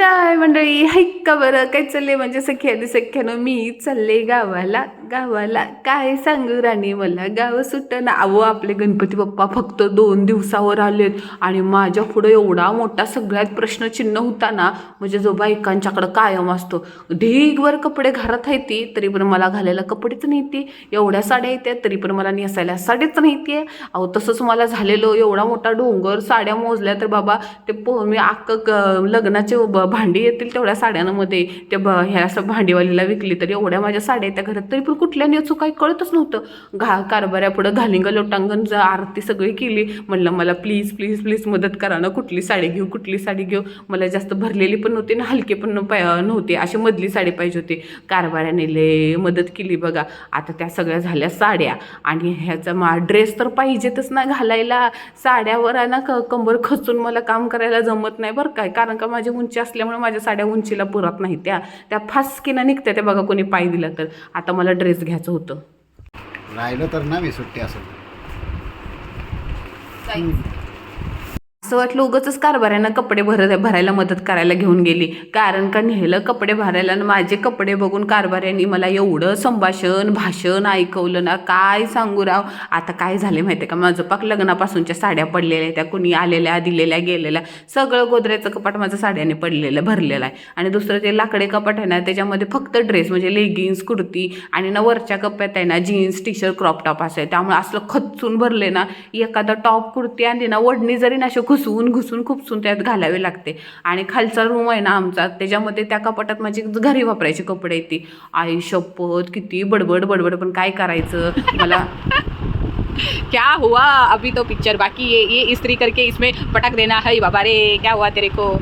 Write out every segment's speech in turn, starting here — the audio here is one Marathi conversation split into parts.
काय मंडळी? ऐका का बरं? काय चालले म्हणजे सख्याने सख्यानं मी चालले गावाला. गावाला काय सांगू राणी मला? गाव ना अहो आपले गणपती बाप्पा फक्त दोन दिवसावर आलेत आणि माझ्या पुढं एवढा मोठा सगळ्यात प्रश्नचिन्ह होता ना म्हणजे जो बायकांच्याकडं कायम असतो. ढीगवर कपडे घरात आहे ती तरी पण मला घालायला कपडेच नाही ती एवढ्या साड्या येत्या तरी पण मला नेसायला साडीच नाही ती अहो तसंच मला झालेलं. एवढा मोठा डोंगर साड्या मोजल्या तर बाबा ते पो मी अख्खं ग- लग्नाचे भांडी येतील तेवढ्या साड्यांमध्ये त्या ब ह्या असं भांडीवालीला विकली तरी एवढ्या माझ्या साड्या येत्या घरात. तरी पण कुठल्या नेचू काही कळतच नव्हतं. घा कारभाऱ्यापुढं घालिंग लोटांगण जर आरती सगळी केली. म्हणलं मला प्लीज प्लीज प्लीज मदत करा ना. कुठली साडी घेऊ कुठली साडी घेऊ. मला जास्त भरलेली पण नव्हती ना हलके पण न- अशी मधली साडी पाहिजे होती. कारभाऱ्याने लय मदत केली बघा. आता त्या सगळ्या झाल्या साड्या. आणि ह्याचा मा ड्रेस तर पाहिजेतच ना घालायला. साड्यावर ना क कंबर खचून मला काम करायला जमत नाही बरं काय कारण का माझी उंची असल्यामुळे माझ्या साड्या उंचीला पुरत नाही. त्या त्या फासकीनं निघत्या त्या बघा कोणी पाय दिला तर. आता मला ड्रेस घ्यायचं होतं. राहिलं तर ना मी सुट्टी असेल. असं वाटलं उगच कारभाऱ्यांना कपडे भर भरायला मदत करायला घेऊन गेली. कारण का नेलं कपडे भरायला आणि माझे कपडे बघून कारभाऱ्यांनी मला एवढं संभाषण भाषण ऐकवलं ना काय सांगू राव? आता काय झाले माहिती आहे का? माझं पाक लग्नापासूनच्या साड्या पडलेल्या त्या कुणी आलेल्या दिलेल्या गेलेल्या. सगळं गोदऱ्याचं कपाट माझं साड्याने पडलेलं भरलेलं आहे. आणि दुसरं ते लाकडे कपाट आहे ना त्याच्यामध्ये फक्त ड्रेस म्हणजे लेगिन्स कुर्ती आणि ना वरच्या कप्प्यात आहे ना jeans T shirt crop top असं आहे. त्यामुळे असलं खचून भरले ना एखादा टॉप कुर्ती आणि ना ओढणी जरी ना घुसवून घुसून खूप खुपसून त्यात घालावे लागते. आणि खालचा रूम आहे ना आमचा त्याच्यामध्ये त्या कपाटात माझी घरी वापरायचे कपडे येते आई शपथ किती बडबड बडबड पण काय करायचं? मला क्या हुआ? अभी तो पिक्चर बाकी ये ये इस्त्री करके इसमें पटक देना है. बाबा रे क्या हुआ तेरे को?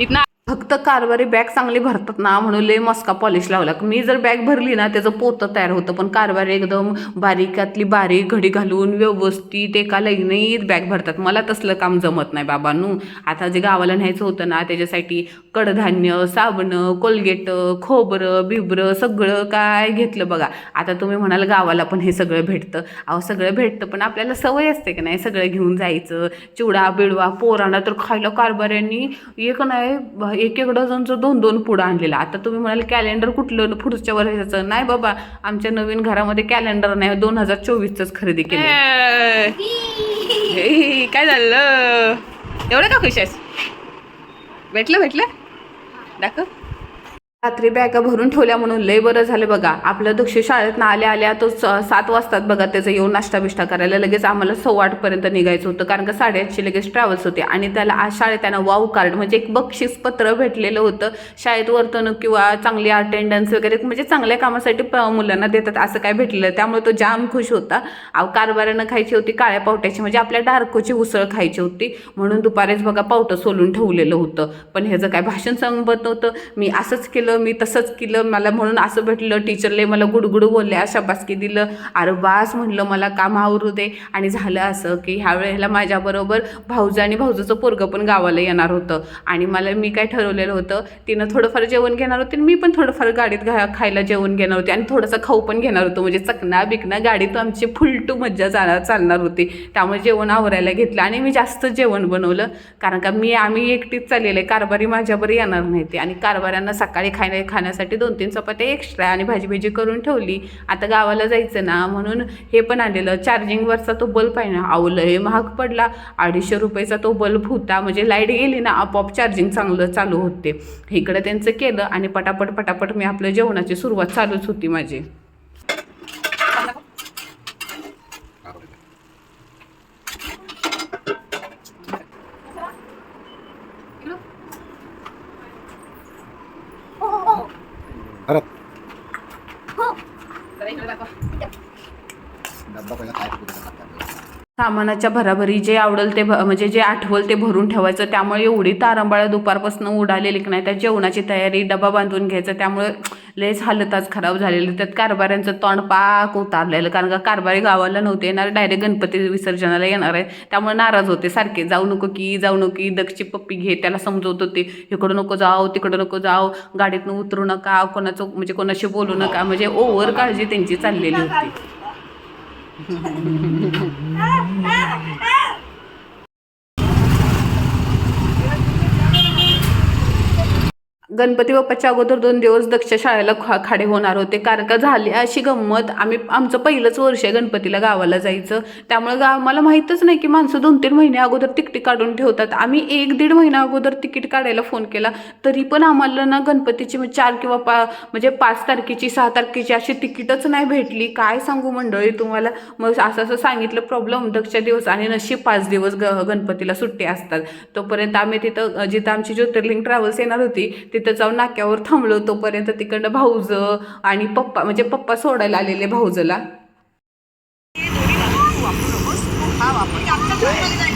इतना फक्त कारवारी बॅग चांगली भरतात ना म्हणून लय मस्का पॉलिश लावला. मी जर बॅग भरली ना त्याचं पोतं तयार होतं पण कारवारी एकदम बारीकातली बारीक घडी घालून व्यवस्थित एका लाईनीत बॅग भरतात. मला तसलं काम जमत नाही बाबांनू. आता जे गावाला न्यायचं होतं ना त्याच्यासाठी कडधान्य साबणं कोलगेट खोबरं बिबरं सगळं काय घेतलं बघा. आता तुम्ही म्हणाल गावाला पण हे सगळं भेटतं. अहो सगळं भेटतं पण आपल्याला सवय असते की नाही सगळं घेऊन जायचं. चिवडा बिडवा पोरांना तर खायला कारभाऱ्यांनी एक नाही एक एक डझनचं दोन दोन पुढं आणलेलं. आता तुम्ही म्हणाल कॅलेंडर कुठलं पुढच्या वर्षाचं? नाही बाबा आमच्या नवीन घरामध्ये कॅलेंडर नाही. दोन हजार चोवीसच खरेदी केलं. हे, काय झालं? एवढं का खुश आहेस? भेटलं भेटलं? D'accord रात्री बॅगा भरून ठेवल्या म्हणून लय बरं झालं बघा. आपलं दक्ष शाळेत ना आल्या आल्या तो स- सात वाजतात बघा त्याचं येऊन नाश्ता बिष्टा करायला. लगेच आम्हाला सव्वा आठपर्यंत निघायचं होतं कारण का साडेआठशे लगेच ट्रॅव्हल्स होते. आणि त्याला आज शाळेत त्यांना वाव कार्ड म्हणजे एक बक्षीस पत्र भेटलेलं होतं. शाळेत वर्तणूक किंवा चांगली अटेंडन्स वगैरे म्हणजे चांगल्या कामासाठी प- मुलांना देतात असं काय भेटलेलं. त्यामुळे तो जाम खुश होता. अव कारभारानं खायची होती काळ्या पावट्याची म्हणजे आपल्या डार्कोची उसळ खायची होती. म्हणून दुपारीच बघा पावटं सोलून ठेवलेलं होतं. पण ह्याचं काय भाषण संपत नव्हतं. मी असंच केलं मी तसंच केलं. मला म्हणून असं भेटलं टीचरले मला गुडगुडू बोलल्या शाबासकी दिलं. अरे बास म्हणलं मला काम आवरू दे. आणि झालं असं की ह्या वेळेला माझ्याबरोबर भाऊजं आणि भाऊजाचं पोरगं पण गावाला येणार होतं. आणि मला मी काय ठरवलेलं होतं तिनं थोडंफार जेवण घेणार होती आणि मी पण थोडंफार गाडीत घा खायला जेवण घेणार होते आणि थोडंसं खाऊ पण घेणार होतो. म्हणजे चकना बिकना गाडीत आमची फुलटू मज्जा जाणार चालणार होती. त्यामुळे जेवण आवरायला घेतलं आणि मी जास्त जेवण बनवलं. कारण का मी आम्ही एकटीच चाललेलं आहे. कारभारी माझ्यावर येणार नाही ते आणि कारभाऱ्यांना सकाळी खाण्या खाण्यासाठी दोन तीन चपात्या एक्स्ट्रा आणि भाजी भाजी करून ठेवली. आता गावाला जायचं ना म्हणून हे पण आलेलं. चार्जिंगवरचा तो बल्ब आहे ना आवलं हे महाग पडला. अडीचशे रुपयाचा तो बल्ब होता. म्हणजे लाइट गेली ना आपोआप चार्जिंग चांगलं चालू होते. इकडं त्यांचं केलं आणि पटापट पटापट मी आपल्या जेवणाची सुरुवात चालूच होती माझी. परत सामानाच्या भराभरी जे आवडेल ते भ- म्हणजे जे आठवल ते भरून ठेवायचं. त्यामुळे एवढी तारंबाळं दुपारपासून उडालेली की नाही त्या जेवणाची तयारी डबा बांधून घ्यायचं. त्यामुळे लयच हालतच खराब झालेली. त्यात कारभाऱ्यांचं तोंड पाक उतारलेलं. कारण का कारभारी गावाला नव्हते येणार डायरेक्ट गणपती विसर्जनाला येणार आहे. त्यामुळे नाराज होते सारखे. जाऊ नको की जाऊ नको की दक्षची पप्पी घे त्याला समजवत होते. इकडं नको जाऊ तिकडं नको जाऊ गाडीतनं उतरू नका कोणाचं म्हणजे कोणाशी बोलू नका. म्हणजे ओव्हर काळजी त्यांची चाललेली होती. Ah, ah, ah! गणपती बाप्पाच्या अगोदर दोन दिवस दक्ष शाळेला खा खाडे होणार होते. कारण का झाली अशी गंमत आम्ही आमचं पहिलंच वर्ष आहे गणपतीला गावाला जायचं. त्यामुळे गा मला माहीतच नाही की माणसं दोन तीन महिने अगोदर तिकीट काढून ठेवतात. आम्ही एक दीड महिना अगोदर तिकीट काढायला फोन केला. तरी पण आम्हाला ना गणपतीची म्हणजे चार किंवा पा म्हणजे पाच तारखेची सहा तारखेची अशी तिकीटच नाही भेटली. काय सांगू मंडळी तुम्हाला? मग असं असं सांगितलं प्रॉब्लेम दक्ष दिवस आणि नशीब पाच दिवस ग गणपतीला सुट्टी असतात. तोपर्यंत आम्ही तिथं जिथं आमची ज्योतिर्लिंग ट्रॅव्हल्स येणार होती तिथं जाऊन नाक्यावर थांबलो तोपर्यंत तिकडनं भाऊज आणि पप्पा म्हणजे पप्पा सोडायला आलेले भाऊजला.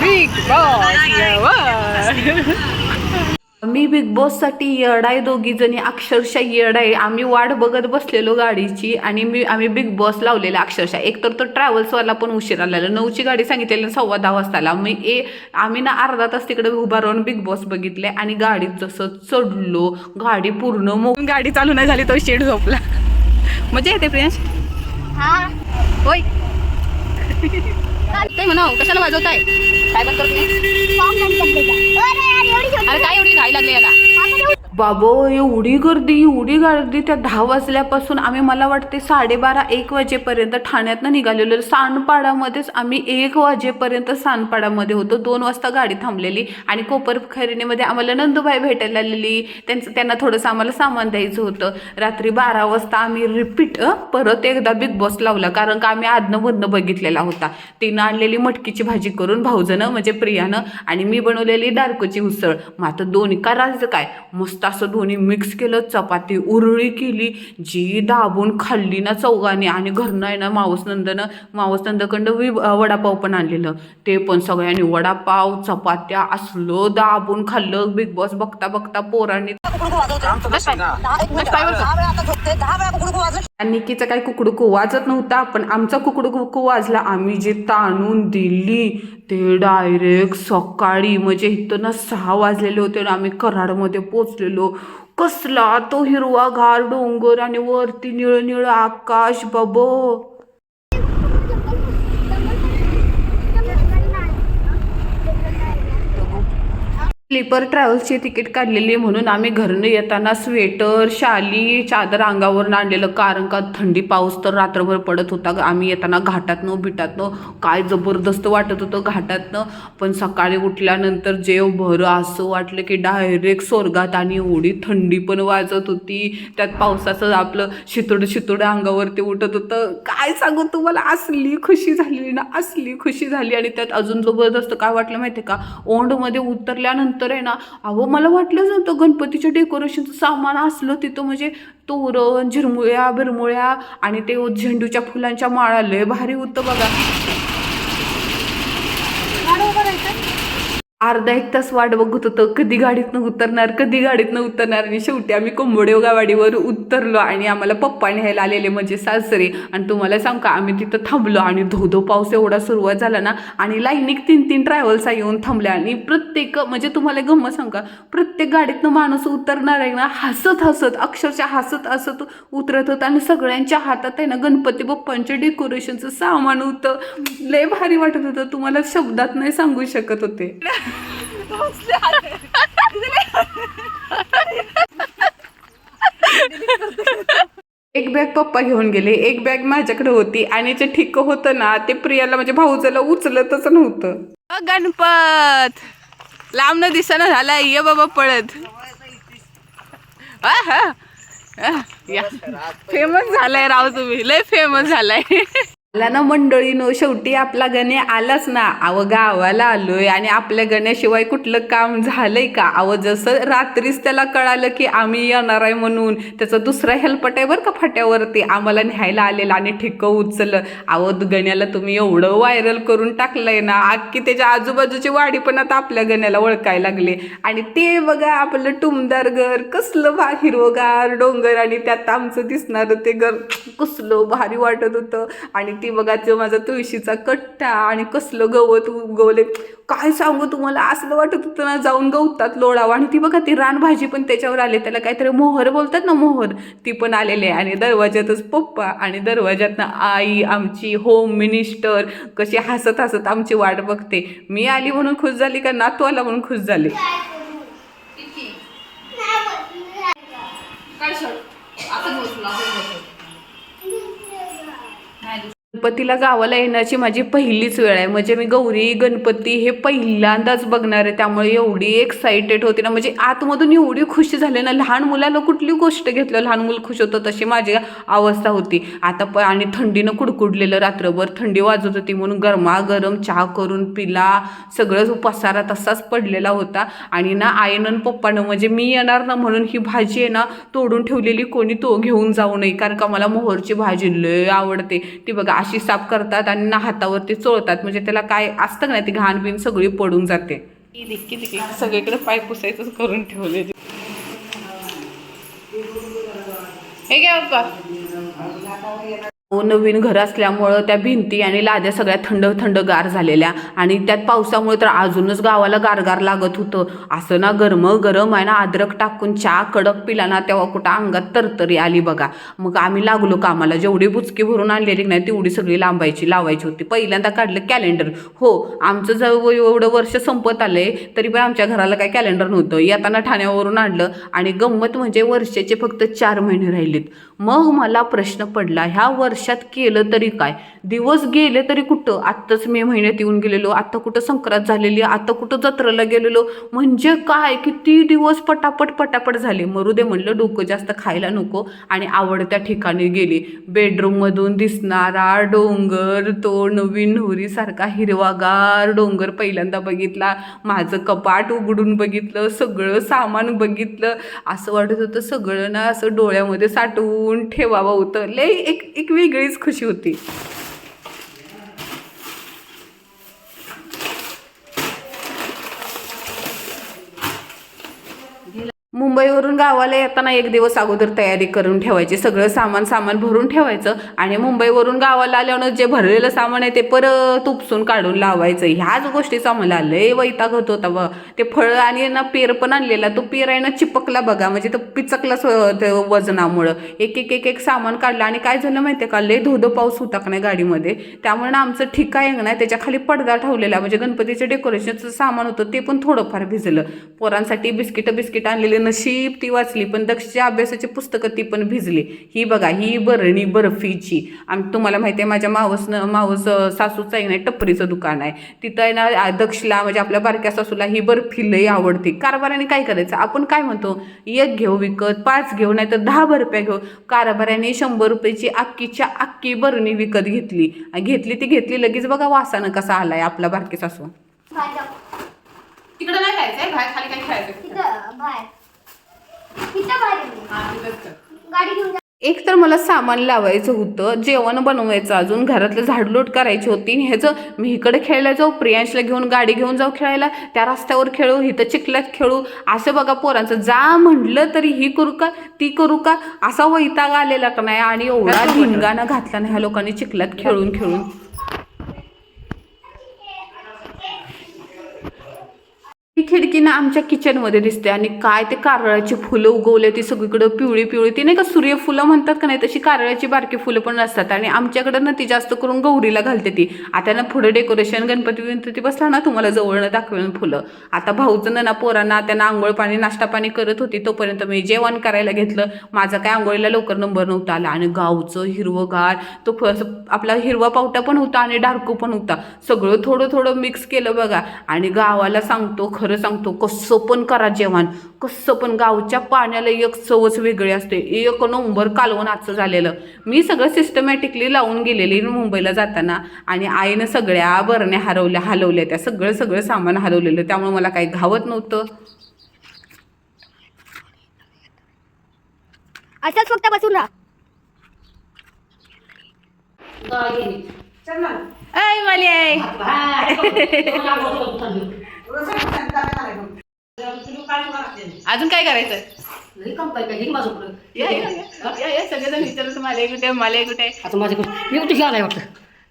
बिग बॉस मी बिग बॉससाठी येड आहे दोघी जणी अक्षरशः येड आहे आम्ही वाट बघत बसलेलो गाडीची आणि मी आम्ही बिग बॉस लावलेला अक्षरशः. एकतर तो ट्रॅव्हल्सवाला पण उशीर आलेला. नऊची गाडी सांगितलेली सव्वा दहा वाजताला. मी ए आम्ही ना अर्धा तास तिकडे उभा राहून बिग बॉस बघितले आणि गाडीत जसं चढलो गाडी पूर्ण मो गाडी चालू नाही झाली तो शेड झोपला. मजा येते प्रियांश? होय. काय म्हणाव? कशाला वाजवताय? काय बंद करते. अरे काय एवढी घाई लागली याला? बाबो एवढी गर्दी एवढी गर्दी. त्या दहा वाजल्यापासून आम्ही मला वाटते साडेबारा एक वाजेपर्यंत ठाण्यातनं निघालेलो. सानपाडामध्येच आम्ही एक वाजेपर्यंत सानपाडामध्ये होतो. दोन वाजता गाडी थांबलेली आणि कोपर खैरणीमध्ये आम्हाला नंदुबाई भेटायला आलेली. त्यांचं त्यांना थोडंसं आम्हाला सामान द्यायचं होतं. रात्री बारा वाजता आम्ही रिपीट परत एकदा बिग बॉस लावला. कारण का आम्ही आदनं मधनं बघितलेला होता. तिनं आणलेली मटकीची भाजी करून भाऊजनं म्हणजे प्रियानं आणि मी बनवलेली डारकोची उसळ. मग आता दोन्ही करायचं काय? मस्त असं दोन्ही मिक्स केलं चपाती उरळी केली जी दाबून खाल्ली ना चौघाने आणि घरनं आहे ना मावस नंदनं मावस नंदकडं वि वडापाव पण आणलेलं. ते पण सगळ्यांनी वडापाव चपात्या असलं दाबून खाल्लं बिग बॉस बघता बघता पोरांनी. निकीचा काही कुकडुकू वाजत नव्हता पण आमचा कुकडुकू वाजला. आम्ही जे ताणून दिली ते डायरेक्ट सकाळी म्हणजे इथं ना सहा वाजलेले होते आणि आम्ही कराडमध्ये पोचलेलो. कसला तो हिरवागार डोंगर आणि वरती निळ निळ आकाश बाबो. स्लीपर ट्रॅव्हल्सची तिकीट काढलेली म्हणून आम्ही घरनं येताना स्वेटर शाली चादर अंगावरून आणलेलं कारण का थंडी पाऊस तर रात्रभर पडत होता. आम्ही येताना घाटातनं बिटातनं काय जबरदस्त वाटत होतं घाटातनं. पण सकाळी उठल्यानंतर जेव भरं असं वाटलं की डायरेक्ट स्वर्गात आणि एवढी थंडी पण वाजत होती. त्यात पावसाचं आपलं शितोड शितुड अंगावरती उठत होतं. काय सांगू तुम्हाला असली खुशी झाली ना असली खुशी झाली. आणि त्यात अजून जबरदस्त काय वाटलं माहिती का? ओंडमध्ये उतरल्यानंतर आहे ना अहो मला वाटलंच नव्हतं गणपतीच्या डेकोरेशनचं सामान असलं तिथं म्हणजे तोरण झिरमुळ्या बिरमुळ्या आणि ते झेंडूच्या फुलांच्या माळा लय भारी होतं बघा. अर्धा एक तास वाट बघत होतं. कधी गाडीतनं उतरणार कधी गाडीतनं उतरणार. आणि शेवटी आम्ही कोंबडेवगावाडीवर उतरलो आणि आम्हाला पप्पा न्यायला आलेले म्हणजे सासरे. आणि तुम्हाला सांग का आम्ही तिथं थांबलो आणि धो धो पाऊस एवढा सुरुवात झाला ना आणि लाईनिक तीन तीन ट्रॅव्हल्सा येऊन थांबल्या. आणि प्रत्येक म्हणजे तुम्हाला गंमत सांग का प्रत्येक गाडीतनं माणूस उतरणार आहे ना हसत हसत अक्षरशः हसत हसत उतरत होतं. आणि सगळ्यांच्या हातात आहे ना गणपती बाप्पांच्या डेकोरेशनचं सामान होतं. लय भारी वाटत होतं. तुम्हाला शब्दात नाही सांगू शकत होते. एक बॅग पप्पा घेऊन गेले. एक बॅग माझ्याकडे होती आणि जे ठिक होतं ना ते प्रियाला म्हणजे भाऊजाला उचलतच नव्हतं. अ, गणपत! लांब न दिसना झालाय. ये बाबा पळत. फेमस झालाय राव तुम्ही. लय फेमस झालाय. आला ना मंडळीनो शेवटी आपला गणे आलाच ना. अव गावाला आलोय आणि आपल्या गण्याशिवाय कुठलं काम झालंय का? अव जसं रात्रीच त्याला कळालं की आम्ही येणार आहे म्हणून त्याचं दुसरा हेल्पट आहे बरं का फाट्यावरती. आम्हाला न्यायला आलेलं आणि ठिक्क उचललं. अव गण्याला तुम्ही एवढं व्हायरल करून टाकलंय ना अख्खी त्याच्या आजूबाजूची वाडी पण आता आपल्या गण्याला ओळखायला लागले. आणि ते बघा आपलं टुमदार घर कसलं भा हिरवगार डोंगर आणि त्यात आमचं दिसणारं ते घर कसलं भारी वाटत होतं. आणि ती बघा तो माझा तुळशीचा कट्टा आणि कसलं गवत उगवले काय सांगू तुम्हाला? असलं वाटत होतं ना जाऊन गवतात लोळावं. आणि ती बघा ती रानभाजी पण त्याच्यावर आले. त्याला काहीतरी मोहर बोलतात ना मोहर. ती पण आलेली आहे. आणि दरवाज्यातच पप्पा आणि दरवाज्यातनं आई आमची होम मिनिस्टर कशी हसत हसत आमची वाट बघते. मी आली म्हणून खुश झाली का नातू आला म्हणून खुश झाली? काय शर्ट असं बसलो असं बसलो नाही गणपतीला गावाला येण्याची माझी पहिलीच वेळ आहे. म्हणजे मी गौरी गणपती हे पहिल्यांदाच बघणार आहे. त्यामुळे एवढी एक्साइटेड होती ना. म्हणजे आतमधून एवढी खुशी झाली ना. लहान मुलाला कुठली गोष्ट घेतलं? लहान मुलं खुश होतं तशी माझी अवस्था होती. आता प आणि थंडीनं कुडकुडलेलं रात्रभर थंडी वाजत होती म्हणून गरमागरम चहा करून पिला. सगळं पसारा तसाच पडलेला होता. आणि ना आईनं आणि पप्पानं म्हणजे मी येणार ना म्हणून ही भाजी आहे ना तोडून ठेवलेली कोणी तो घेऊन जाऊ नये. कारण का मला मोहरची भाजी लय आवडते. ती बघा अशी साफ करतात आणि ना हातावरती चोळतात. म्हणजे त्याला काय असतं का नाही ती घाण बिन सगळी पडून जाते. सगळीकडे पाय पुसायचंच करून ठेवले हे घ्या नवीन घर असल्यामुळं त्या भिंती आणि लाद्या सगळ्या थंड थंड गार झालेल्या. आणि त्यात पावसामुळे तर अजूनच गावाला गारगार लागत होतं. असं ना गरम गरम आहे ना अद्रक टाकून चहा कडक पिला ना तेव्हा कुठं अंगात तरतरी आली बघा. मग आम्ही लागलो कामाला. जेवढी बुचकी भरून आणलेली नाही तेवढी सगळी लांबायची लावायची होती. पहिल्यांदा काढलं कॅलेंडर. हो आमचं जवळ एवढं वर्ष संपत आलंय तरी पण आमच्या घराला काय कॅलेंडर नव्हतं. येताना ठाण्यावरून आणलं आणि गंमत म्हणजे वर्षाचे फक्त चार महिने राहिलेत. मग मला प्रश्न पडला ह्या वर्ष वर्षात केलं तरी काय? दिवस गेले तरी कुठं? आत्ताच मे महिन्यात येऊन गेलेलो. आत्ता कुठं संक्रांत झालेली? आता कुठं जत्रेला गेलेलो? म्हणजे काय? किती दिवस पटापट पटापट झाले. मरू दे म्हणलं डोकं जास्त खायला नको आणि आवडत्या ठिकाणी गेली. बेडरूममधून दिसणारा डोंगर तो नवीन नवरीसारखा हिरवागार डोंगर पहिल्यांदा बघितला. माझं कपाट उघडून बघितलं. सगळं सामान बघितलं. असं वाटत होतं सगळं ना असं डोळ्यामध्ये साठवून ठेवावं होतं. लय एक एक वेगळीच खुशी होती. मुंबईवरून गावाला येताना एक दिवस अगोदर तयारी करून ठेवायची. सगळं सामान सामान भरून ठेवायचं आणि मुंबईवरून गावाला आल्यावर जे भरलेलं सामान आहे ते परत उपसून काढून लावायचं. ह्याच गोष्टीचा मला लय वैताग होत होता बघ ते फळं आणि ना पेर पण आणलेला. तो पेर आहे ना चिपकला बघा. म्हणजे तो पिचकला स- ते वजनामुळं. एक एक एक एक सामान काढलं आणि काय झालं माहिती आहे का? लय धोधो पाऊस होता का नाही गाडीमध्ये. त्यामुळे ना आमचं ठिका आहे ना त्याच्याखाली पडदा ठेवलेला. म्हणजे गणपतीचं डेकोरेशनचं सामान होतं ते पण थोडंफार भिजलं. पोरांसाठी बिस्किटं बिस्किट आणलेली नशीब ती वाचली पण दक्षच्या अभ्यासाची पुस्तकं ती पण भिजली. ही बघा ही बरणी बर्फीची आणि तुम्हाला माहिती आहे माझ्या मावसनं मावस सासूचं आहे ना टपरीचं दुकान आहे. तिथं आहे ना दक्षला म्हणजे आपल्या बारक्या सासूला ही बर्फी लई आवडते. कारभाराने काय करायचं? आपण काय म्हणतो? एक घेऊ विकत पाच घेऊ नाही तर दहा बर्फ्या घेऊ. कारभाऱ्याने शंभर रुपयाची अक्कीच्या अक्की बरणी विकत घेतली. आणि घेतली ती घेतली लगेच बघा वासानं कसा आलाय आपला बारकी सासू. तिकडे नाही जायचंय बाहेर खाली काय खेळायचं एक तर मला सामान लावायचं होतं जेवण बनवायचं अजून घरातलं झाडलोट करायची होती ह्याचं मी इकडे खेळायला जाऊ प्रियांशला घेऊन गाडी घेऊन जाऊ खेळायला त्या रस्त्यावर खेळू इथं चिखल्यात खेळू असं बघा पोरांचं जा म्हटलं तरी ही करू का ती करू का असा वैताग आलेला का नाही आणि एवढा धिंगाणा घातला नाही ह्या लोकांनी चिखल्यात खेळून खेळून. ही खिडकी ना आमच्या किचनमध्ये दिसते आणि काय ते कारळाची फुलं उगवले ती सगळीकडं पिवळी पिवळी. ती नाही का सूर्यफुलं म्हणतात का नाही तशी कारळाची बारकी फुलं पण असतात. आणि आमच्याकडं ना ती जास्त करून गौरीला घालते ती. आता ना पुढे डेकोरेशन गणपती गणपती बसला ना तुम्हाला जवळनं दाखवेन फुलं. आता भाऊचं ना ना पोरांना त्यांना आंघोळ पाणी नाश्ता पाणी करत होती तोपर्यंत मी जेवण करायला घेतलं. माझा काय आंघोळीला लवकर नंबर नव्हता आला. आणि गावचं हिरवंगार तो आपला हिरवा पावटा पण होता आणि डार्कू पण होता. सगळं थोडं थोडं मिक्स केलं बघा. आणि गावाला सांगतो खरं सांगतो कसं पण करा जेवण. कसं पण गावच्या पाण्याला एक चवच वेगळी असते. एक नंबर कालवण आजचं झालेलं. मी सगळं सिस्टमॅटिकली लावून गेलेली मुंबईला जाताना आणि आईनं सगळ्या बरण्या हरवल्या हलवल्या. त्या सगळं सगळं सामान हरवलेलं त्यामुळे मला काही घावत नव्हतं. असंच फक्त बसून राहा. ऐ माली. आई अजून काय करायचं? या, या, या. या, या, सगळेजण विचारत मला कुठे मला कुठे. आहे. आता माझ्याकडे मी कुठे घ्यायला आहे वाटतं.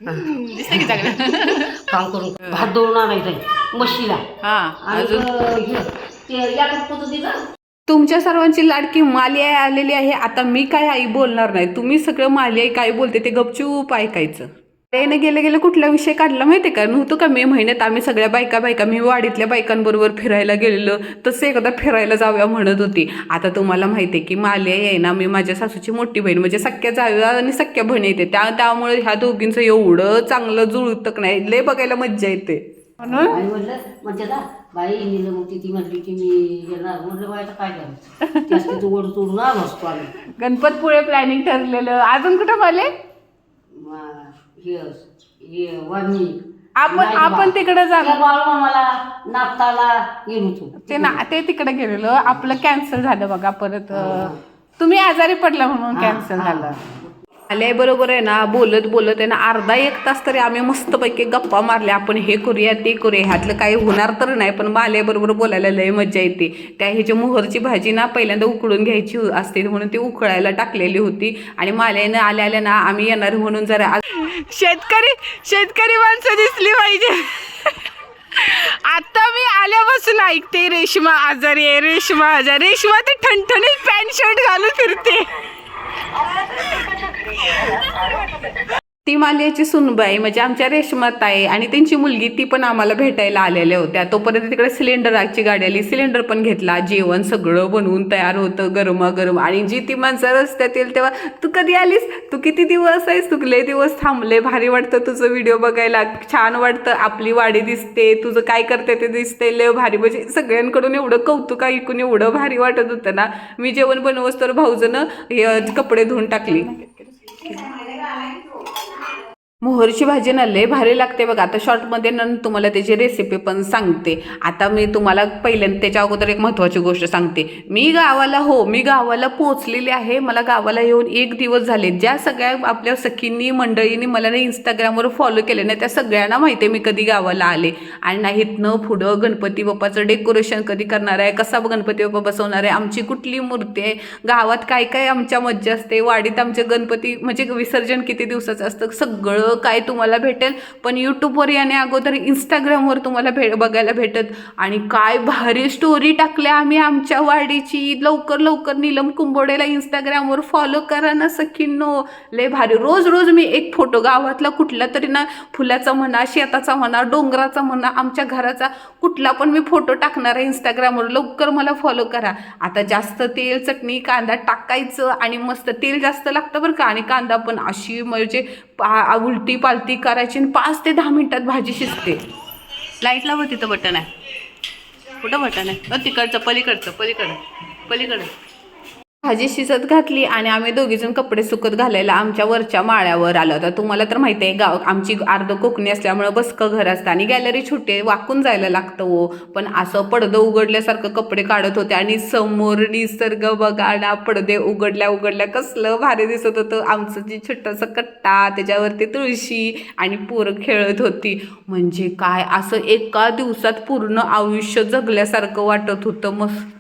हम्म, दिसतं की चांगलं. काम करून. भात दळून आणायचं आहे म्हशीला. हा आणि अजून? अं, हे, ते याच्यात पद्धतीचं. तुमच्या सर्वांची लाडकी माली आई आलेली आहे. आता मी काय आई बोलणार नाही. तुम्ही सगळं माली आई काय बोलते ते गपचूप ऐकायचं. त्याने गेले गेले कुठला विषय काढला माहितीये का? नव्हतं का मे महिन्यात आम्ही सगळ्या बायका बायका मी वाडीतल्या बायकांबरोबर फिरायला गेलेलो. तसं एकदा फिरायला जाऊया म्हणत होती. आता तुम्हाला माहितीये की माले आहे ना मी माझ्या सासूची मोठी बहीण म्हणजे सख्या जाव्या आणि सख्या बहीण येते. त्या त्यामुळे ह्या दोघींचं एवढं चांगलं जुळतं का नाही लय बघायला मज्जा येते. बाई ती म्हटली की मी गणपतपुळे प्लॅनिंग ठरलेलं. अजून कुठं माले? हे हे आपण आपण तिकडे जाणार मला नागताला ते ना ते तिकडे गेलेलो. आपलं कॅन्सल झालं बघा परत. अं, तुम्ही आजारी पडला म्हणून कॅन्सल झालं. आल्या बरोबर आहे ना बोलत बोलत आहे ना अर्धा एक तास तरी आम्ही मस्तपैकी गप्पा मारल्या आपण हे करूया ते करूया ह्यातलं काही होणार तर नाही पण बरोबर बोलायला लय मजा येते. त्या ह्याची मोहरची भाजी ना पहिल्यांदा उकळून घ्यायची हो- असते म्हणून ती उकळायला टाकलेली होती. आणि माल्यानं आल्या आल्या ना आम्ही येणार म्हणून जरा शेतकरी शेतकरी माणसं दिसली पाहिजे. आता मी आल्यापासून ऐकते रेशमा आजारी आहे रेशमा आजारी रेशमा ते ठणठणीत पॅन्ट शर्ट घालून फिरते. 아, 좀 그릴게요. 아, 좀 그릴게요. ती मालियाची सुनबाई म्हणजे आमच्या रेशमात आहे. आणि त्यांची मुलगी ती पण आम्हाला भेटायला आलेल्या होत्या. तोपर्यंत तिकडे सिलेंडरची गाडी आली. सिलेंडर पण घेतला. जेवण सगळं बनवून तयार होतं. गरमागरम. आणि जी ती माणसं रस्त्यात येईल तेव्हा तू कधी आलीस? तू किती दिवस आहेस? तू लय दिवस थांबले. भारी वाटतं तुझं व्हिडिओ बघायला. छान वाटतं. आपली वाडी दिसते. तुझं काय करते ते दिसते. लय भारी. म्हणजे सगळ्यांकडून एवढं कौतुक ऐकून एवढं भारी वाटत होतं ना. मी जेवण बनवस तर भाऊजनं हे कपडे धुवून टाकली. मोहरीची भाजी ना लय भारी लागते बघा. आता शॉर्टमध्ये न तुम्हाला त्याची रेसिपी पण सांगते. आता मी तुम्हाला पहिल्यांदा त्याच्या अगोदर एक महत्त्वाची गोष्ट सांगते. मी गावाला हो मी गावाला पोचलेली आहे. मला गावाला येऊन एक दिवस झाले. ज्या सगळ्या आपल्या सखींनी मंडळींनी मला ना इंस्टाग्रामवर फॉलो केले ना त्या सगळ्यांना माहिती आहे मी कधी गावाला आले. आणि नाहीत न पुढं गणपती बाप्पाचं डेकोरेशन कधी करणार आहे कसा गणपती बाप्पा बसवणार आहे आमची कुठली मूर्ती आहे गावात काय काय आमच्या मज्जा असते वाडीत आमचे गणपती म्हणजे विसर्जन किती दिवसाचं असतं सगळं काय तुम्हाला भेटेल पण यूट्यूबवर याने अगोदर इंस्टाग्रामवर तुम्हाला भे बघायला भेटत. आणि काय भारी स्टोरी टाकल्या आम्ही आमच्या वाडीची. लवकर लवकर नीलम कुंबोडेला इंस्टाग्रामवर फॉलो करा ना सखींनो. लय भारी. रोज रोज मी एक फोटो गावातला कुठला तरी ना फुलाचा म्हणा शेताचा म्हणा डोंगराचा म्हणा आमच्या घराचा कुठला पण मी फोटो टाकणार आहे इंस्टाग्रामवर लवकर मला फॉलो करा. आता जास्त तेल चटणी कांदा टाकायचं आणि मस्त तेल जास्त लागतं बरं का? आणि कांदा पण अशी म्हणजे पा आमटी पालती करायची आणि पाच ते दहा मिनटात भाजी शिजते. लाईटला व तिथं बटन आहे. कुठं बटन आहे? तिकडचं पलीकडचं पलीकडं पलीकडं. भाजी शिजत घातली आणि आम्ही दोघीजण कपडे सुकत घालायला आमच्या वरच्या माळ्यावर आलो. तर तुम्हाला तर माहिती आहे गाव आमची अर्ध कोकणी असल्यामुळं बसकं घर असतं आणि गॅलरी छोटी वाकून जायला लागतं हो. पण असं पडदं उघडल्यासारखं कपडे काढत होते आणि समोर निसर्ग बघाडा पडदे उघडल्या उघडल्या कसलं भारी दिसत होतं. आमचं जे छोटंसं कट्टा त्याच्यावरती तुळशी आणि पोरं खेळत होती. म्हणजे काय असं एका दिवसात पूर्ण आयुष्य जगल्यासारखं वाटत होतं मस्त.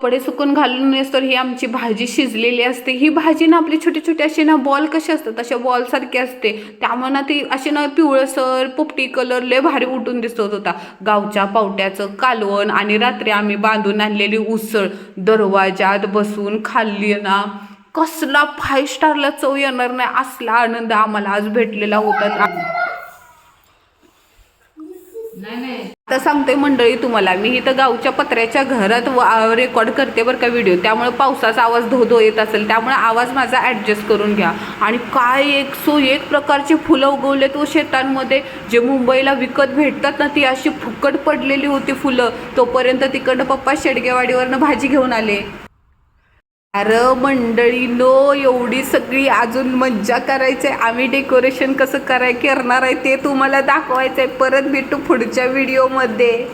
कपडे सुकून घालून तर ही आमची भाजी शिजलेली असते. ही भाजी ना आपली छोटी छोटी अशी ना बॉल कशी असतात अशा बॉलसारखी असते. त्यामुळे ना ती अशी ना पिवळसर पोपटी कलर लय भारी उठून दिसत होता. गावच्या पावट्याचं कालवण आणि रात्री आम्ही बांधून आणलेली उसळ दरवाजात बसून खाल्ली ना. कसला फाय स्टारला चव येणार नाही असला आनंद आम्हाला आज भेटलेला होता. नाही. आता सांगते मंडळी तुम्हाला मी इथं गावच्या पत्र्याच्या घरात रेकॉर्ड करते बरं का व्हिडिओ त्यामुळे पावसाचा आवाज धो धो येत असेल त्यामुळे आवाज माझा ॲडजस्ट करून घ्या. आणि काय एक सो एक प्रकारची फुलं उगवलेत व शेतांमध्ये जे मुंबईला विकत भेटतात ना ती अशी फुकट पडलेली होती फुलं. तोपर्यंत तिकडं पप्पा शेडगेवाडीवरनं भाजी घेऊन आले. अरे मंडळी नो एवढी सगळी अजून मज्जा करायचंय. आम्ही डेकोरेशन कसं कराय करणार आहे ते तुम्हाला दाखवायचंय. परत भेटू पुढच्या व्हिडिओमध्ये